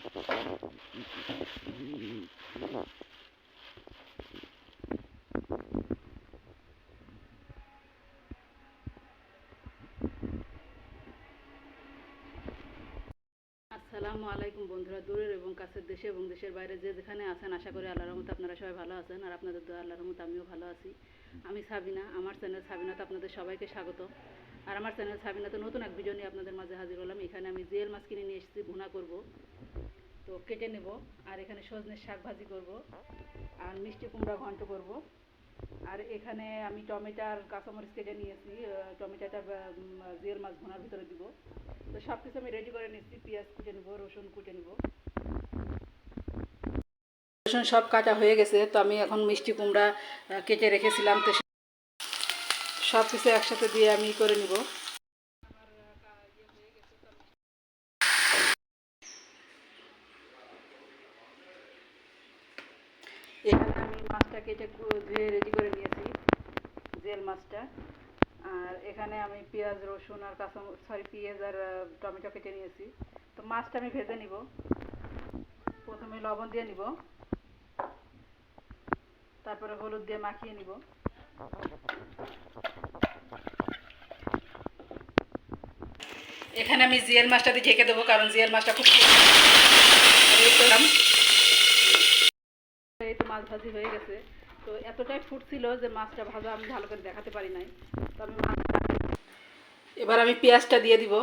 আসসালামু আলাইকুম বন্ধুরা, দূরের এবং কাছের দেশে এবং দেশের বাইরে যে যেখানে আছেন, আশা করি আল্লাহর রহমতে আপনারা সবাই ভালো আছেন আর আপনাদের দোয়া আল্লাহর রহমতে আমিও ভালো আছি। আমি সাবিনা, আমার চ্যানেল সাবিনাতে আপনাদের সবাইকে স্বাগত। আর আমার চ্যানেল সাবিনাতে নতুন এক ভিডিও নিয়ে আপনাদের মাঝে হাজির হলাম। এখানে আমি জেল মাছ কিনে নিয়ে এসেছি, ভুনা করব। তো কেটে নেব। আর এখানে সজনের শাক ভাজি করব। আর মিষ্টি কুমড়া ঘন্ট করব। আর এখানে আমি টমেটার কাঁচামরিচ কেটে নিয়েছি। টমেটোটা জিয়াল মাছ ভুনার ভিতরে দিব। তো সব কিছু আমি রেডি করে নিয়েছি। পেঁয়াজ কুটে নেব, রসুন কুটে নেব। রসুন সব কাটা হয়ে গেছে। তো আমি এখন মিষ্টি কুমড়া কেটে রেখেছিলাম। তো সব কিছু একসাথে দিয়ে আমি করে নিব এখানে আমি মাছটা কেটে ধুয়ে রেডি করে নিয়েছি, জেল মাছটা। আর এখানে আমি পেঁয়াজ, রসুন আর কাঁচা সরি পেঁয়াজ আর টমেটো কেটে নিয়েছি। তো মাছটা আমি ভেজে নিব। প্রথমে লবণ দিয়ে নিব। তারপরে হলুদ দিয়ে মাখিয়ে নিব। এখানে আমি জিয়াল মাছটা দিয়ে ঢেকে দেবো, কারণ জিয়াল মাছটা খুব মাছ ভাজি হয়ে গেছে। তো এতটাই ফুটছিল যে মাছটা ভাজা আমি ভালো করে দেখাতে পারি নাই। তো আমি এবার আমি পেঁয়াজটা দিয়ে দিব।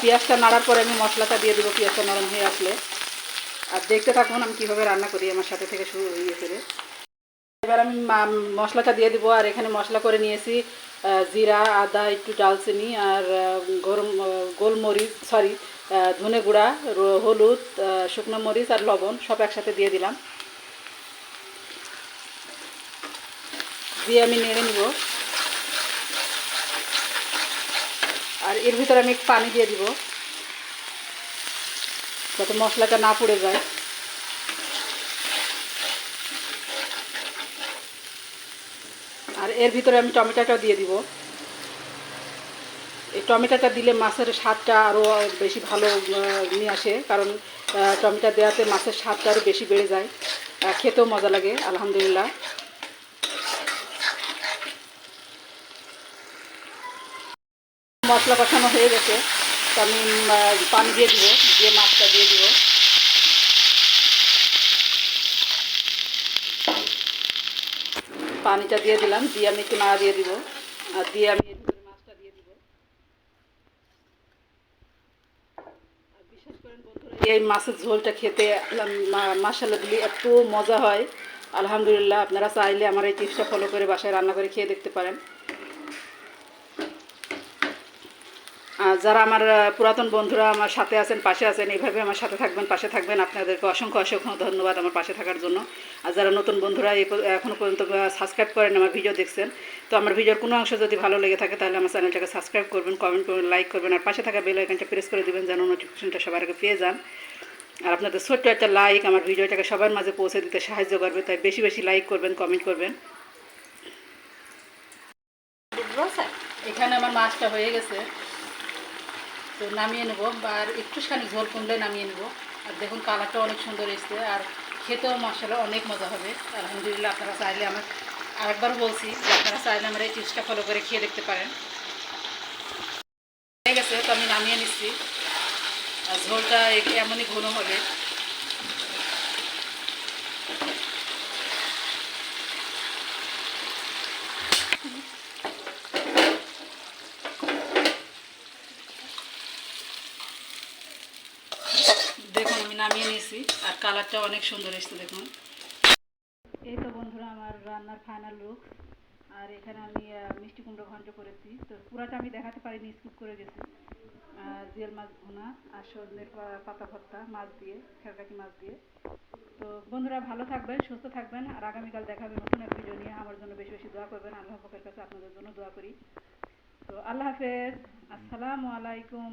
পেঁয়াজটা নাড়ার পরে আমি মশলাটা দিয়ে দেবো, পেঁয়াজটা নরম হয়ে আসলে। আর দেখতে থাকুন আমি কীভাবে রান্না করি আমার সাথে থেকে শুরু ইয়ে করে এবার আমি মশলাটা দিয়ে দিব, আর এখানে মশলা করে নিয়েছি জিরা, আদা, একটু ডালচিনি, আর গরম গোলমরিচ সরি ধনে গুঁড়া হলুদ শুকনো মরিচ আর লবণ সব একসাথে দিয়ে দিলাম। দিয়ে আমি নেড়ে নিব। আর এর ভিতরে আমি পানি দিয়ে দিব, যাতে মশলাটা না পুড়ে যায়। আর এর ভিতরে আমি টমেটোটাও দিয়ে দিব। এই টমেটোটা দিলে মাছের স্বাদটা আরও বেশি ভালো নিয়ে আসে। কারণ টমেটো দেওয়াতে মাছের স্বাদটা আরও বেশি বেড়ে যায়। খেতেও মজা লাগে, আলহামদুলিল্লাহ। মশলা কষানো হয়ে গেছে। তো আমি পানি দিয়ে দিব, দিয়ে মাছটা দিয়ে দিব। পানিটা দিয়ে দিলাম, দিয়ে আমি একটু নাড়া দিয়ে দিব। আর দিয়ে আমি এর ভিতরে মাছটা দিয়ে দিব আর বিশেষ করেন বন্ধুরা এই মাছের ঝোলটা খেতে মাসালা দিলে এত মজা হয়। আলহামদুলিল্লাহ, আপনারা চাইলে আমার এই টিপসটা ফলো করে বাসায় রান্না করে খেয়ে দেখতে পারেন আর যারা আমার পুরাতন বন্ধুরা আমার সাথে আছেন পাশে আছেন এইভাবে আমার সাথে থাকবেন পাশে থাকবেন আপনাদেরকে অসংখ্য অসংখ্য ধন্যবাদ আমার পাশে থাকার জন্য। আর যারা নতুন বন্ধুরা এই প- এখনও পর্যন্ত সাবস্ক্রাইব করেন আমার ভিডিও দেখছেন তো আমার ভিডিওর কোনো অংশ যদি ভালো লেগে থাকে তাহলে আমার চ্যানেলটাকে সাবস্ক্রাইব করবেন কমেন্ট করবেন লাইক করবেন আর পাশে থাকা বেল আইকনটা প্রেস করে দিবেন যেন নোটিফিকেশনটা সবার আগে পেয়ে যান। আর আপনাদের ছোট্ট একটা লাইক আমার ভিডিওটাকে সবার মাঝে পৌঁছে দিতে সাহায্য করবে তাই বেশি বেশি লাইক করবেন কমেন্ট করবেন। এখানে আমার মাছটা হয়ে গেছে। তো নামিয়ে নেব আর একটুখানি ঝোল কমলে নামিয়ে নেব। আর দেখুন কালারটা অনেক সুন্দর এসছে আর খেতেও মশলা অনেক মজা হবে। আলহামদুলিল্লাহ আপনারা চাইলে আমার আরেকবার বলছি যে আপনারা চাইলে আমার এই টিপসটা ফলো করে খেয়ে দেখতে পারেন। হয়ে গেছে, তো আমি নামিয়ে নিচ্ছি। আর ঝোলটা এমনই ঘন হবে দেখুন নামিয়ে নিয়েছি আর কালারটা অনেক সুন্দর এসেছে দেখুন। এই তো বন্ধুরা আমার রান্নার ফাইনাল লুক আর এখানে আমি মিষ্টি কুমড়ো ঘন্ট করেছি। তো পুরাটা আমি দেখাতে পারিনি স্কিপ করে গেছি। আহ, জিয়াল মাছ ভুনা আর সজনের পাতা ভর্তা মাছ দিয়ে খেরকাটি মাছ দিয়ে। তো বন্ধুরা ভালো থাকবেন সুস্থ থাকবেন আর আগামীকাল দেখাবে নতুন এক ভিডিও নিয়ে। আমার জন্য বেশি বেশি দোয়া করবেন আল্লাহ পাকের কাছে আপনাদের জন্য দোয়া করি। তো আল্লাহ হাফেজ আসসালামু আলাইকুম।